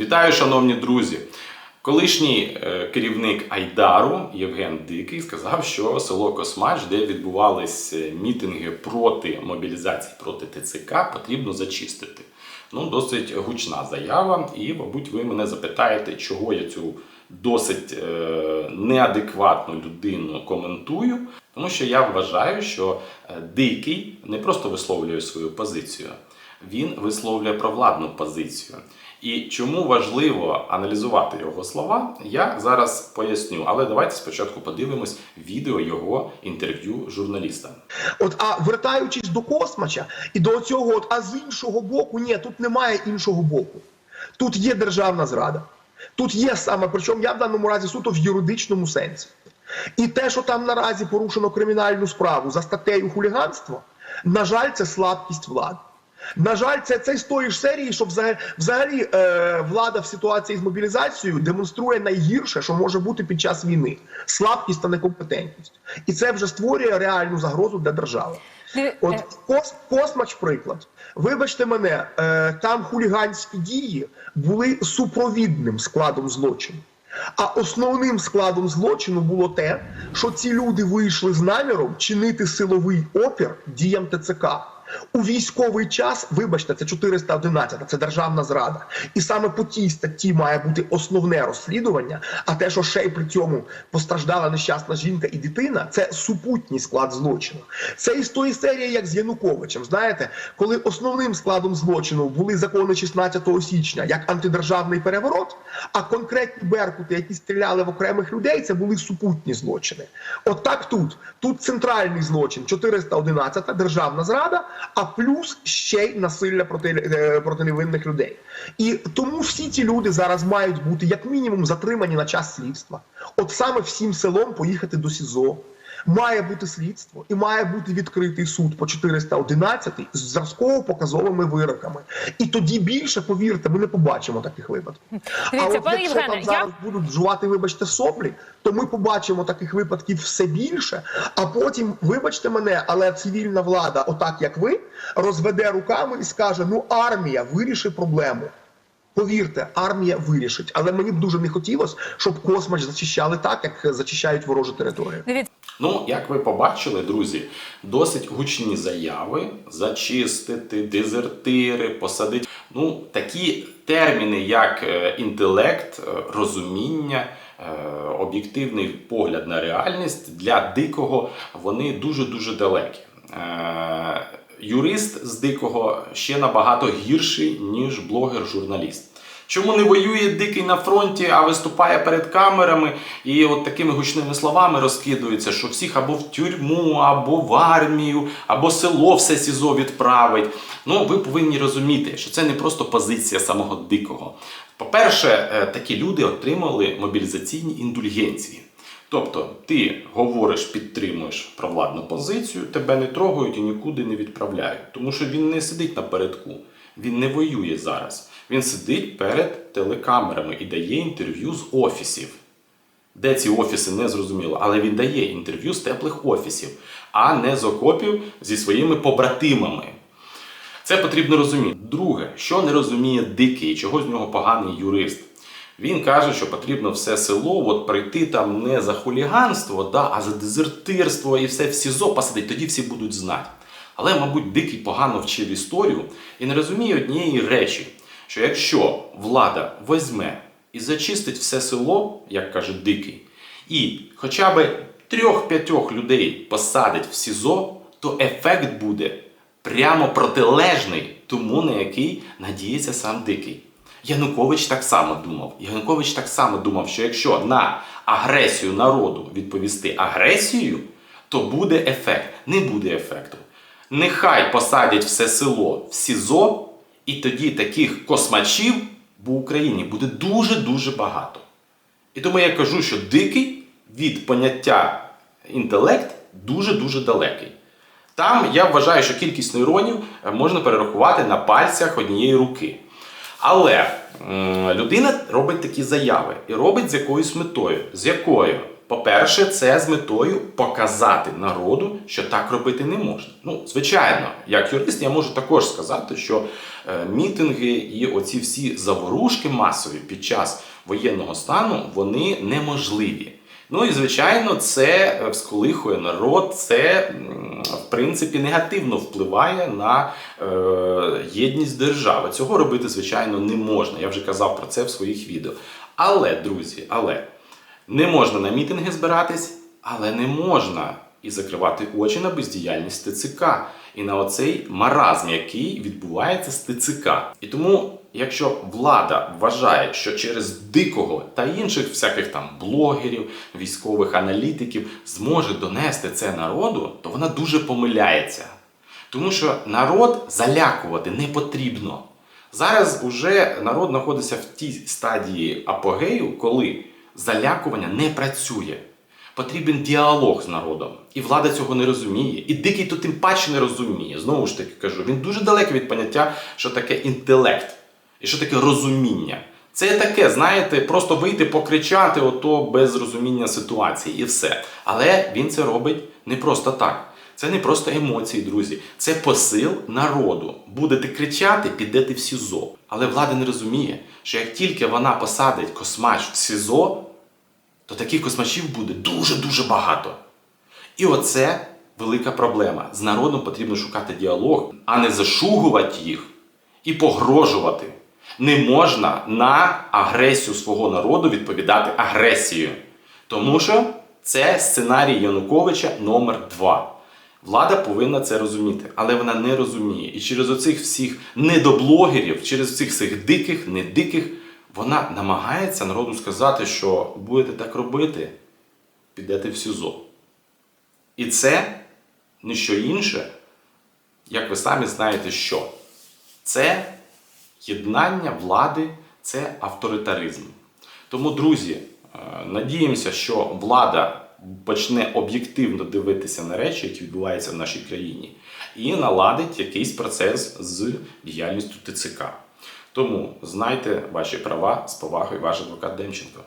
Вітаю, шановні друзі! Колишній е, керівник Айдару Євген Дикий сказав, що село Космач, де відбувались е, мітинги проти мобілізації проти ТЦК, потрібно зачистити. Ну, досить гучна заява, і, мабуть, ви мене запитаєте, чого я цю досить е, неадекватну людину коментую. Тому що я вважаю, що е, дикий не просто висловлює свою позицію, він висловлює провладну позицію. І чому важливо аналізувати його слова, я зараз поясню. Але давайте спочатку подивимось відео його інтерв'ю журналістам. От, а вертаючись до космача і до цього, от, а з іншого боку, ні, тут немає іншого боку. Тут є державна зрада. Тут є саме, причому я в даному разі суто в юридичному сенсі. І те, що там наразі порушено кримінальну справу за статтею хуліганство, на жаль, це слабкість влади. На жаль, це, це з тої ж серії, що взагалі, взагалі е, влада в ситуації з мобілізацією демонструє найгірше, що може бути під час війни слабкість та некомпетентність. І це вже створює реальну загрозу для держави. От е, кос, космач, приклад. Вибачте мене, е, там хуліганські дії були супровідним складом злочину. А основним складом злочину було те, що ці люди вийшли з наміром чинити силовий опір діям ТЦК. У військовий час, вибачте, це 411, це державна зрада. І саме по тій статті має бути основне розслідування. А те, що ще й при цьому постраждала нещасна жінка і дитина, це супутній склад злочину. Це із тої серії, як з Януковичем. Знаєте, коли основним складом злочину були закони 16 січня як антидержавний переворот, а конкретні беркути, які стріляли в окремих людей, це були супутні злочини. От так тут. Тут центральний злочин 411 державна зрада, а плюс ще й насилля проти, е, проти невинних людей. І тому всі ці люди зараз мають бути як мінімум затримані на час слідства. От саме всім селом поїхати до СІЗО. Має бути слідство і має бути відкритий суд по 411 з зразково-показовими вироками. І тоді більше, повірте, ми не побачимо таких випадків. Дивіться, а от пане якщо Євгене, там я- зараз будуть жувати, вибачте, соплі, то ми побачимо таких випадків все більше. А потім, вибачте мене, але цивільна влада, отак як ви, розведе руками і скаже: ну армія вирішить проблему. Повірте, армія вирішить, але мені б дуже не хотілося, щоб космач зачищали так, як зачищають ворожу територію. Ну, як ви побачили, друзі, досить гучні заяви зачистити, дезертири, посадити. Ну, такі терміни, як е, інтелект, е, розуміння, е, об'єктивний погляд на реальність для дикого вони дуже дуже далекі. Юрист з дикого ще набагато гірший, ніж блогер-журналіст. Чому не воює дикий на фронті, а виступає перед камерами і от такими гучними словами розкидується, що всіх або в тюрму, або в армію, або село все СІЗО відправить. Ну, ви повинні розуміти, що це не просто позиція самого дикого. По-перше, е, такі люди отримали мобілізаційні індульгенції. Тобто ти говориш, підтримуєш провладну позицію, тебе не трогають і нікуди не відправляють. Тому що він не сидить напередку, він не воює зараз. Він сидить перед телекамерами і дає інтерв'ю з офісів. Де ці офіси не зрозуміло, але він дає інтерв'ю з теплих офісів, а не з окопів зі своїми побратимами. Це потрібно розуміти. Друге, що не розуміє дикий, чого з нього поганий юрист. Він каже, що потрібно все село от прийти там не за хуліганство, да, а за дезертирство і все в СІЗО посадить, тоді всі будуть знати. Але, мабуть, дикий погано вчив історію і не розуміє однієї речі, що якщо влада візьме і зачистить все село, як каже дикий, і хоча б трьох-п'ятьох людей посадить в СІЗО, то ефект буде прямо протилежний тому, на який надіється сам дикий. Янукович так само думав. Янукович так само думав, що якщо на агресію народу відповісти агресією, то буде ефект. Не буде ефекту. Нехай посадять все село в СІЗО, і тоді таких космачів в Україні буде дуже-дуже багато. І тому я кажу, що дикий від поняття інтелект дуже-дуже далекий. Там я вважаю, що кількість нейронів е, можна перерахувати на пальцях однієї руки. Але людина робить такі заяви і робить з якоюсь метою. З якою? По-перше, це з метою показати народу, що так робити не можна. Ну, звичайно, як юрист, я можу також сказати, що мітинги і оці всі заворушки масові під час воєнного стану вони неможливі. Ну і звичайно, це е, всколихує народ, це в принципі негативно впливає на е, єдність держави. Цього робити, звичайно, не можна. Я вже казав про це в своїх відео. Але, друзі, але не можна на мітинги збиратись, але не можна і закривати очі на бездіяльність ТЦК і на оцей маразм, який відбувається з ТЦК. І тому, якщо влада вважає, що через дикого та інших всяких там блогерів, військових аналітиків зможе донести це народу, то вона дуже помиляється. Тому що народ залякувати не потрібно. Зараз уже народ знаходиться в тій стадії апогею, коли залякування не працює. Потрібен діалог з народом. І влада цього не розуміє. І дикий то тим паче не розуміє. Знову ж таки кажу, він дуже далекий від поняття, що таке інтелект і що таке розуміння. Це таке, знаєте, просто вийти покричати ото без розуміння ситуації і все. Але він це робить не просто так. Це не просто емоції, друзі. Це посил народу. Будете кричати, підете в СІЗО. Але влада не розуміє, що як тільки вона посадить космач в СІЗО, то таких космачів буде дуже-дуже багато. І оце велика проблема. З народом потрібно шукати діалог, а не зашугувати їх і погрожувати. Не можна на агресію свого народу відповідати агресією. Тому що це сценарій Януковича номер 2 Влада повинна це розуміти, але вона не розуміє. І через оцих всіх недоблогерів, через цих всіх диких, недиких, вона намагається народу сказати, що будете так робити, підете в СІЗО. І це не що інше, як ви самі знаєте, що це єднання влади, це авторитаризм. Тому, друзі, е, надіємося, що влада почне об'єктивно дивитися на речі, які відбуваються в нашій країні, і наладить якийсь процес з діяльністю ТЦК. Тому знайте ваші права з повагою, ваш адвокат Демченко.